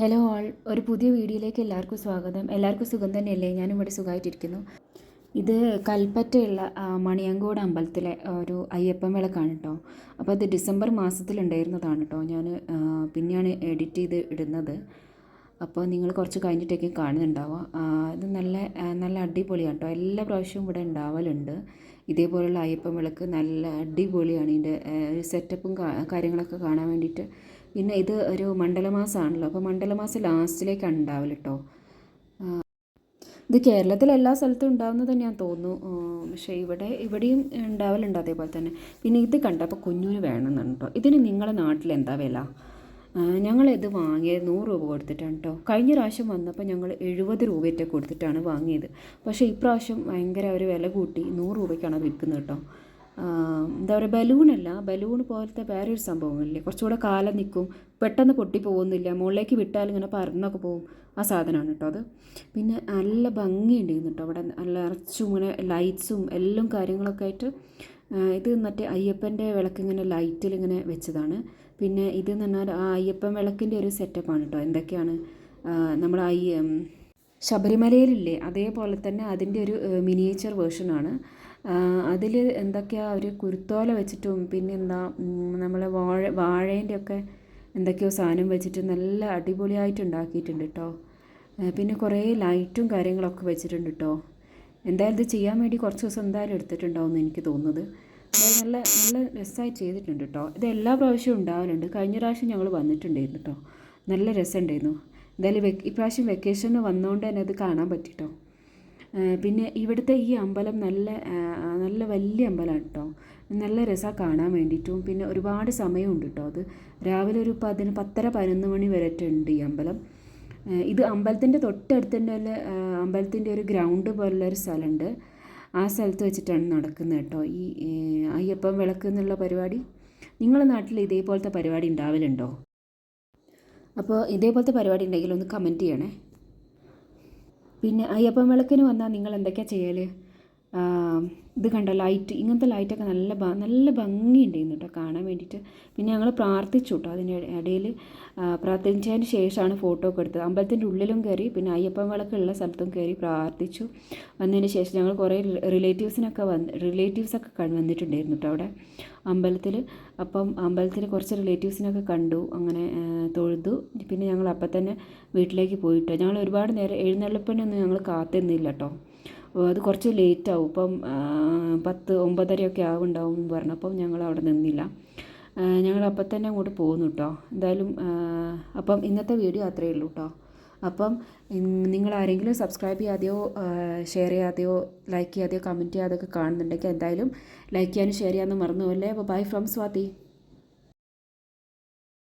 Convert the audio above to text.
Hello all ഒരു പുതിയ വീഡിയോയിലേക്ക് എല്ലാവർക്കും സ്വാഗതം. എല്ലാവർക്കും സുഖം തന്നെയല്ലേ? ഇവിടെ സുഖമായിട്ടിരിക്കുന്നു. ഇത് കൽപ്പറ്റയുള്ള മണിയങ്കോട് അമ്പലത്തിലെ ഒരു അയ്യപ്പൻ വിളക്കാണ് കേട്ടോ അപ്പോൾ ഇത് ഡിസംബർ മാസത്തിലുണ്ടായിരുന്നതാണ് കേട്ടോ ഞാൻ പിന്നെയാണ് എഡിറ്റ് ചെയ്ത് ഇടുന്നത്. അപ്പോൾ നിങ്ങൾ കുറച്ച് കഴിഞ്ഞിട്ടൊക്കെ കാണുന്നുണ്ടാവുക. ഇത് നല്ല നല്ല അടിപൊളിയാണ് കേട്ടോ എല്ലാ പ്രാവശ്യവും ഇവിടെ ഉണ്ടാവലുണ്ട്. ഇതേപോലുള്ള അയ്യപ്പൻ വിളക്ക് നല്ല അടിപൊളിയാണ്. ഇതിന്റെ സെറ്റപ്പും കാര്യങ്ങളൊക്കെ കാണാൻ വേണ്ടിയിട്ട് പിന്നെ ഇത് ഒരു മണ്ഡലമാസമാണല്ലോ അപ്പോൾ മണ്ഡലമാസം ലാസ്റ്റിലേക്കാണ് ഉണ്ടാവില്ല കേട്ടോ ഇത് കേരളത്തിൽ എല്ലാ സ്ഥലത്തും ഉണ്ടാവുന്നത് ഞാൻ തോന്നുന്നു. പക്ഷേ ഇവിടെ ഇവിടെയും ഉണ്ടാവലുണ്ട് അതേപോലെ തന്നെ. പിന്നെ ഇത് കണ്ടപ്പോൾ കുഞ്ഞുന് വേണമെന്നാണ് കേട്ടോ ഇതിന് നിങ്ങളെ നാട്ടിൽ എന്താ വില? ഞങ്ങളിത് വാങ്ങിയത് നൂറ് രൂപ കൊടുത്തിട്ടാണ് കേട്ടോ കഴിഞ്ഞ പ്രാവശ്യം വന്നപ്പോൾ ഞങ്ങൾ എഴുപത് രൂപയൊക്കെ കൊടുത്തിട്ടാണ് വാങ്ങിയത്. പക്ഷേ ഇപ്രാവശ്യം ഭയങ്കര ഒരു വില കൂട്ടി. നൂറ് രൂപയ്ക്കാണ് വിൽക്കുന്നത് കേട്ടോ എന്താ പറയുക ബലൂണല്ല ബലൂൺ പോലത്തെ വേറൊരു സംഭവമല്ലേ കുറച്ചുകൂടെ കാലം നിൽക്കും പെട്ടെന്ന് പൊട്ടി പോകുന്നില്ല മുകളിലേക്ക് വിട്ടാൽ ഇങ്ങനെ പറന്നൊക്കെ പോകും ആ സാധനമാണ് കേട്ടോ അത്. പിന്നെ നല്ല ഭംഗിയുണ്ടായിരുന്നു കേട്ടോ അവിടെ. നല്ല ഇറച്ചും ഇങ്ങനെ ലൈറ്റ്സും എല്ലാം കാര്യങ്ങളൊക്കെ ആയിട്ട് ഇത് മറ്റേ അയ്യപ്പന്റെ വിളക്ക് ഇങ്ങനെ ലൈറ്റിൽ ഇങ്ങനെ വെച്ചതാണ്. പിന്നെ ഇത് എന്ന് പറഞ്ഞാൽ ആ അയ്യപ്പൻ വിളക്കിന്റെ ഒരു സെറ്റപ്പാണ് കേട്ടോ. എന്തൊക്കെയാണ് നമ്മൾ അയ്യ ശബരിമലയിലില്ലേ അതേപോലെ തന്നെ അതിന്റെ ഒരു മിനിയേച്ചർ വേർഷനാണ് അതിൽ എന്തൊക്കെയാ ഒരു കുരുത്തോല വെച്ചിട്ടും പിന്നെ എന്താ നമ്മളെ വാഴ വാഴേന്റെ ഒക്കെ എന്തൊക്കെയോ സാധനം വെച്ചിട്ട് നല്ല അടിപൊളിയായിട്ട് ഉണ്ടാക്കിയിട്ടുണ്ട് കേട്ടോ പിന്നെ കുറേ ലൈറ്റും കാര്യങ്ങളൊക്കെ വെച്ചിട്ടുണ്ട് കേട്ടോ എന്തായാലും ഇത് ചെയ്യാൻ വേണ്ടി കുറച്ച് ദിവസം എന്തായാലും എടുത്തിട്ടുണ്ടാവും എന്ന് എനിക്ക് തോന്നുന്നത്. നല്ല നല്ല രസമായി ചെയ്തിട്ടുണ്ട് കേട്ടോ ഇത് എല്ലാ പ്രാവശ്യവും ഉണ്ടാവലുണ്ട്. കഴിഞ്ഞ പ്രാവശ്യം ഞങ്ങൾ വന്നിട്ടുണ്ടായിരുന്നു കേട്ടോ നല്ല രസമുണ്ടായിരുന്നു. എന്തായാലും ഇപ്രാവശ്യം വെക്കേഷന് വന്നുകൊണ്ട് തന്നെ അത് കാണാൻ പറ്റിട്ടോ പിന്നെ ഇവിടുത്തെ ഈ അമ്പലം നല്ല നല്ല വലിയ അമ്പലമാണ് കേട്ടോ. നല്ല രസമാണ് കാണാൻ വേണ്ടിയിട്ടും. പിന്നെ ഒരുപാട് സമയമുണ്ട് കേട്ടോ അത്. രാവിലെ ഒരു പതിന് പത്തര പതിനൊന്ന് മണി വരെ ഉണ്ട് ഈ അമ്പലം. ഇത് അമ്പലത്തിന്റെ തൊട്ടടുത്ത് തന്നെ ഉള്ള അമ്പലത്തിന്റെ ഒരു ഗ്രൗണ്ട് പോലുള്ള ഒരു സ്ഥലമുണ്ട്. ആ സ്ഥലത്ത് വെച്ചിട്ടാണ് നടക്കുന്നത് കേട്ടോ ഈ അയ്യപ്പം വിളക്ക് എന്നുള്ള പരിപാടി. നിങ്ങളുടെ നാട്ടിൽ ഇതേപോലത്തെ പരിപാടി ഉണ്ടാവലുണ്ടോ? അപ്പോൾ ഇതേപോലത്തെ പരിപാടി ഉണ്ടെങ്കിൽ ഒന്ന് കമന്റ് ചെയ്യണേ. പിന്നെ അയ്യപ്പൻ വിളക്കിന് വന്നാൽ നിങ്ങൾ എന്തൊക്കെയാണ് ചെയ്യൽ ഇത് കണ്ട? ലൈറ്റ് ഇങ്ങനത്തെ ലൈറ്റൊക്കെ നല്ല നല്ല ഭംഗിയുണ്ടായിരുന്നു കേട്ടോ കാണാൻ വേണ്ടിയിട്ട് പിന്നെ ഞങ്ങൾ പ്രാർത്ഥിച്ചു കേട്ടോ അതിന്റെ ഇടയിൽ. പ്രാർത്ഥിച്ചതിന് ശേഷമാണ് ഫോട്ടോ ഒക്കെ എടുത്തത്. അമ്പലത്തിന്റെ ഉള്ളിലും കയറി പിന്നെ അയ്യപ്പൻ വിളക്കുള്ള സ്ഥലത്തും കയറി പ്രാർത്ഥിച്ചു. വന്നതിന് ശേഷം ഞങ്ങൾ കുറേ റിലേറ്റീവ്സിനൊക്കെ വന്ന് റിലേറ്റീവ്സൊക്കെ വന്നിട്ടുണ്ടായിരുന്നു കേട്ടോ അവിടെ അമ്പലത്തിൽ. അപ്പം അമ്പലത്തിൽ കുറച്ച് റിലേറ്റീവ്സിനൊക്കെ കണ്ടു അങ്ങനെ തൊഴുതു. പിന്നെ ഞങ്ങൾ അപ്പം തന്നെ വീട്ടിലേക്ക് പോയിട്ടോ ഞങ്ങൾ ഒരുപാട് നേരം എഴുന്നള്ളിപ്പിനൊന്നും ഞങ്ങൾ കാത്തുനിന്നില്ല കേട്ടോ അത് കുറച്ച് ലേറ്റ് ആവും ഇപ്പം പത്ത് ഒമ്പതരയൊക്കെ ആവുണ്ടാവും എന്ന് പറഞ്ഞപ്പം ഞങ്ങൾ അവിടെ നിന്നില്ല. ഞങ്ങൾ അപ്പം തന്നെ അങ്ങോട്ട് പോകുന്നു കേട്ടോ എന്തായാലും അപ്പം ഇന്നത്തെ വീഡിയോ അത്രയേ ഉള്ളൂ കേട്ടോ അപ്പം നിങ്ങൾ ആരെങ്കിലും സബ്സ്ക്രൈബ് ചെയ്യാതെയോ ഷെയർ ചെയ്യാതെയോ ലൈക്ക് ചെയ്യാതെയോ കമന്റ് ചെയ്യാതെയൊക്കെ കാണുന്നുണ്ടെങ്കിൽ എന്തായാലും ലൈക്ക് ചെയ്യാനും ഷെയർ ചെയ്യാനും മറന്നു പോലെ അപ്പോൾ ബൈ ഫ്രം സ്വാതി.